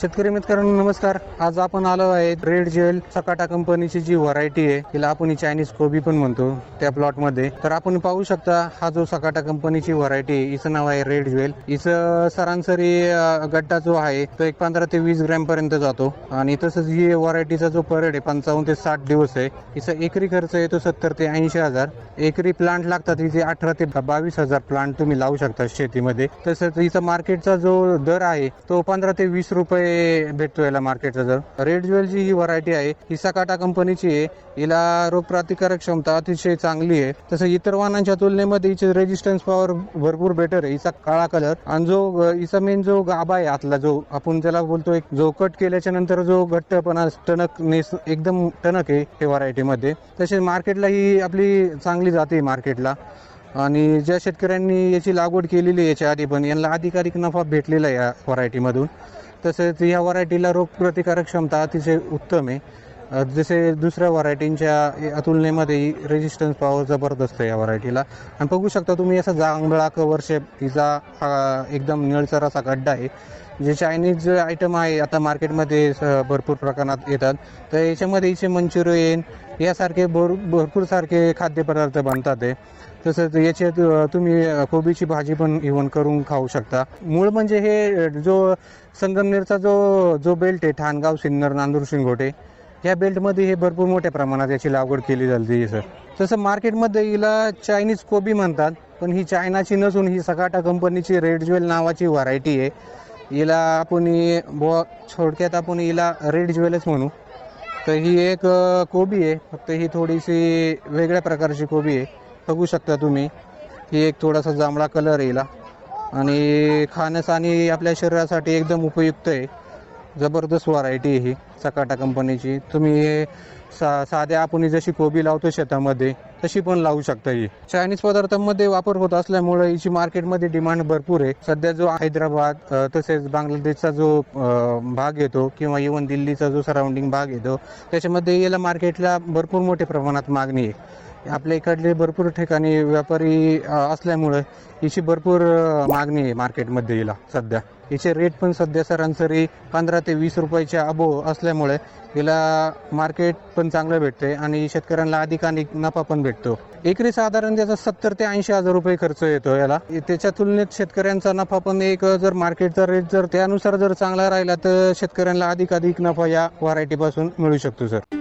शेतकरी मित्रांनो नमस्कार. आज आपण आलो आहे रेड जेल सकाटा कंपनीची जी व्हरायटी आहे तिला आपण ही चायनीज कोबी पण म्हणतो त्या प्लॉटमध्ये. तर आपण पाहू शकता हा जो सकाटा कंपनीची व्हरायटी आहे हिचं नाव आहे रेड ज्वेल हिचं सरासरी गड्डा जो आहे तो एक पंधरा ते वीस ग्रॅम पर्यंत जातो. आणि तसंच ही व्हरायटीचा जो परेड आहे पंचावन्न ते साठ दिवस आहे. हिचा एकरी खर्च येतो सत्तर ते ऐंशी हजार. एकरी प्लांट लागतात हिचे अठरा ते बावीस हजार प्लांट तुम्ही लावू शकता शेतीमध्ये. तसंच हिचा मार्केटचा जो दर आहे तो पंधरा ते वीस रुपये भेटतो याला मार्केटचा दर रेड ज्वेलची ही व्हरायटी आहे. ही सकाटा कंपनीची आहे. हिला रोगप्रतिकारक क्षमता अतिशय चांगली आहे. तसं इतर वाहनांच्या तुलनेमध्ये हिचे रेजिस्टन्स पॉवर भरपूर बेटर आहे. हिचा काळा कलर आणि जो हिचा मेन जो गाभा आहे आतला जो आपण ज्याला बोलतो एक जो कट केल्याच्यानंतर जो घट्टपणा टणक नेस एकदम टणक आहे हे व्हरायटीमध्ये तसेच मार्केटला ही आपली चांगली जाते मार्केटला आणि ज्या शेतकऱ्यांनी याची लागवड केलेली आहे याच्या आधी पण यांना अधिकाधिक नफा भेटलेला आहे या व्हरायटीमधून तसेच या व्हरायटीला रोगप्रतिकारक क्षमता अतिशय उत्तम आहे. जसे दुसऱ्या व्हरायटींच्या तुलनेमध्ये रेजिस्टन्स पॉवर जबरदस्त आहे या व्हरायटीला. आणि बघू शकता तुम्ही असा जांभळा कवर शेप तिचा हा एकदम निळसर असा गड्डा आहे. जे चायनीज आयटम आहे आता मार्केटमध्ये स- भरपूर प्रकारात येतात. तर याच्यामध्ये हिचे मंचुरियन यासारखे भर भरपूर सारखे खाद्यपदार्थ बनतात आहे तसंच याच्यात तुम्ही कोबीची भाजी पण इव्हन करून खाऊ शकता. मूळ म्हणजे हे जो संगमनेरचा जो जो बेल्ट आहे ठाणगाव सिन्नर नांदूर शिंगोटे या बेल्टमध्ये हे भरपूर मोठ्या प्रमाणात याची लागवड केली जाते सर. तसं मार्केटमध्ये हिला चायनीज कोबी म्हणतात पण ही चायनाची नसून ही सकाटा कंपनीची रेड ज्वेल नावाची व्हरायटी आहे. हिला आपण बॉ बुवा आपण हिला रेड ज्वेलच म्हणू. तर ही एक कोबी आहे फक्त ही थोडीशी वेगळ्या प्रकारची कोबी आहे. बघू शकता तुम्ही ही एक थोडासा जांभळा कलर आहे हिला. आणि खाण्यास आणि आपल्या शरीरासाठी एकदम उपयुक्त आहे. जबरदस्त व्हरायटी आहे ही सकाटा कंपनीची तुम्ही हे सा साध्या आपण ही जशी कोबी लावतो शेतामध्ये तशी पण लावू शकता ही. चायनीज पदार्थांमध्ये वापर होत असल्यामुळे हिची मार्केटमध्ये डिमांड भरपूर आहे. सध्या जो हैदराबाद तसेच बांगलादेशचा जो भाग येतो किंवा इवन दिल्लीचा जो सराउंडिंग भाग येतो त्याच्यामध्ये याला मार्केटला भरपूर मोठ्या प्रमाणात मागणी आहे. आपल्या इकडले भरपूर ठिकाणी व्यापारी असल्यामुळे असल्यामुळं हिची भरपूर मागणी आहे मार्केटमध्ये हिला सध्या. हिचे रेट पण सध्या सरासरी पंधरा ते वीस रुपयाच्या अबो असल्यामुळे हिला मार्केट पण चांगलं भेटते आणि शेतकऱ्यांना अधिकाधिक नफा पण भेटतो. एकरी साधारण त्याचा सत्तर ते ऐंशी हजार रुपये खर्च येतो याला. त्याच्या तुलनेत शेतकऱ्यांचा नफा पण एक जर मार्केटचा रेट जर त्यानुसार जर चांगला राहिला तर शेतकऱ्यांना अधिकाधिक नफा या व्हरायटीपासून मिळू शकतो सर